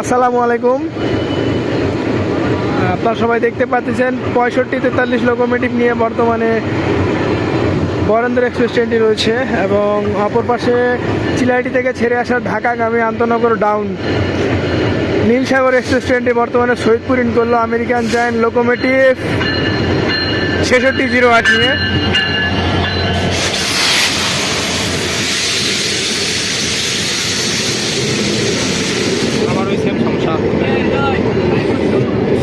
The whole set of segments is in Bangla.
আসসালামু আলাইকুম। আপনারা সবাই দেখতে পাচ্ছেন, পঁয়ষট্টি তেতাল্লিশ লোকোমেটিভ নিয়ে বর্তমানে বরেন্দ্র এক্সপ্রেস ট্রেনটি রয়েছে এবং অপর পাশে চিলাইটি থেকে ছেড়ে আসা ঢাকাগামী আন্তনগর ডাউন নীলসাগর এক্সপ্রেস ট্রেনটি বর্তমানে সৈয়দপুর ইন করল আমেরিকান জায়েন্ট লোকোমেটিভ ছেষট্টি জিরো আট নিয়ে আমার ওই সেম সমস্যা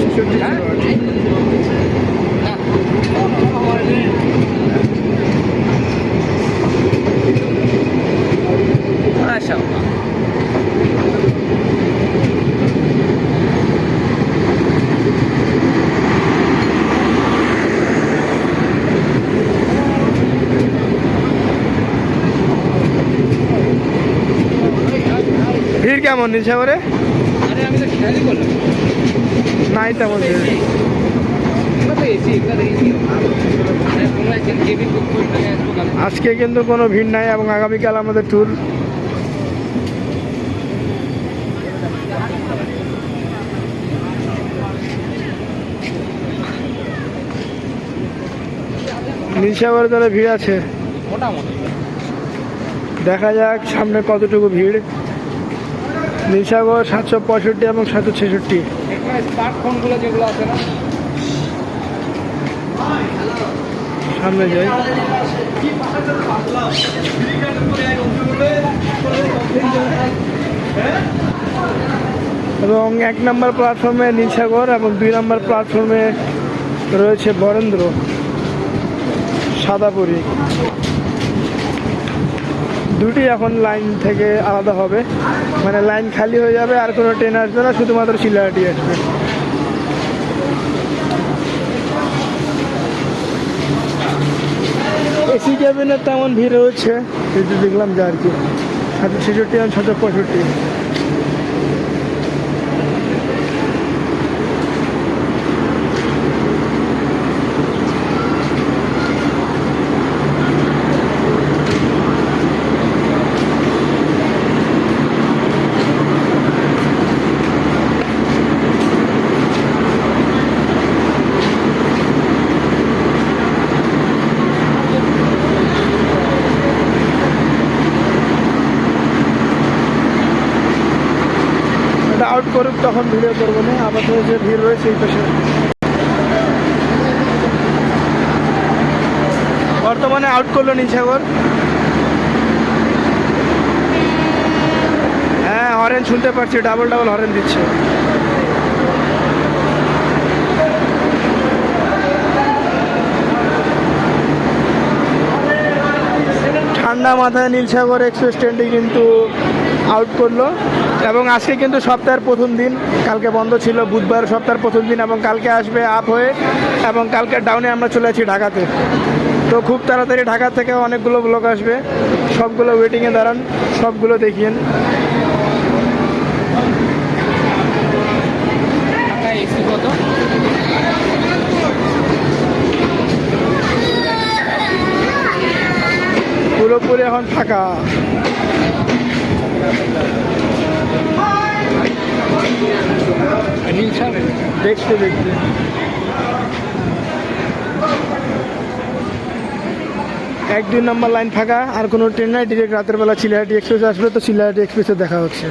ছেষট্টি জিরো আট মাশাআল্লাহ ভিড় কেমন নীলসাগরে আরে আমি তো খেয়ালই করলাম নাই তেমন ভিড় এগুলো তো এসি এগুলো তো এসি আরে কোনো একদিন কেবিন বুক নিয়ে আসব কালকে আজকে কিন্তু কোনো ভিড় নাই এবং আগামীকাল আমাদের ট্যুর নীলসাগরে তাহলে ভিড় আছে। মোটামুটি। দেখা যাক সামনে কতটুকু ভিড়। নীলসাগর সাতশো পঁয়ষট্টি এবং সাতশো ছেষট্টি। স্মার্টফোনগুলো যেগুলো আছে না? সামনে যাই। এবং এক নম্বর প্ল্যাটফর্মে নীলসাগর এবং দুই নম্বর প্ল্যাটফর্মে রয়েছে বরেন্দ্র সাদাপুরি। দুটি এখন লাইন থেকে আলাদা হবে। মানে লাইন খালি হয়ে যাবে আর কোনো ট্রেন আসবে না, শুধুমাত্র শিলাহাটি আসবে। এসি ক্যাবিনের তেমন ভিড় হচ্ছে দেখলাম যা আর কি। ছেষট্টি এবং ছশো পঁয়ষট্টি। আউট করুক, তখন ভিডিও করব না। আপাতত যে ভিড় রয়েছে, এই পাশে। বর্তমানে আউট করল নিশাগর হ্যাঁ হরেন শুনতে পারছি ডাবল ডাবল হরেন দিচ্ছে। ঠান্ডা মাথায় নীলসাগর এক্সপ্রেস ট্রেনটি কিন্তু আউট করল। এবং আজকে কিন্তু সপ্তাহের প্রথম দিন। কালকে বন্ধ ছিল, বুধবার সপ্তাহের প্রথম দিন এবং কালকে আসবে আপ হয়ে এবং কালকে ডাউনে আমরা চলে আছি ঢাকাতে। তো খুব তাড়াতাড়ি ঢাকা থেকে অনেকগুলো ব্লক আসবে। সবগুলো ওয়েটিংয়ে দাঁড়ান, সবগুলো দেখিয়েন। পুরোপুরি এখন ফাঁকা। দেখতে দেখতে। এক, দুই নম্বর লাইন ফাঁকা, আর কোনো ট্রেন নাই ডিরেক্ট রাতের বেলা চিলাহাটি এক্সপ্রেস আসবে, তো চিলাহাটি এক্সপ্রেসে দেখা হচ্ছে।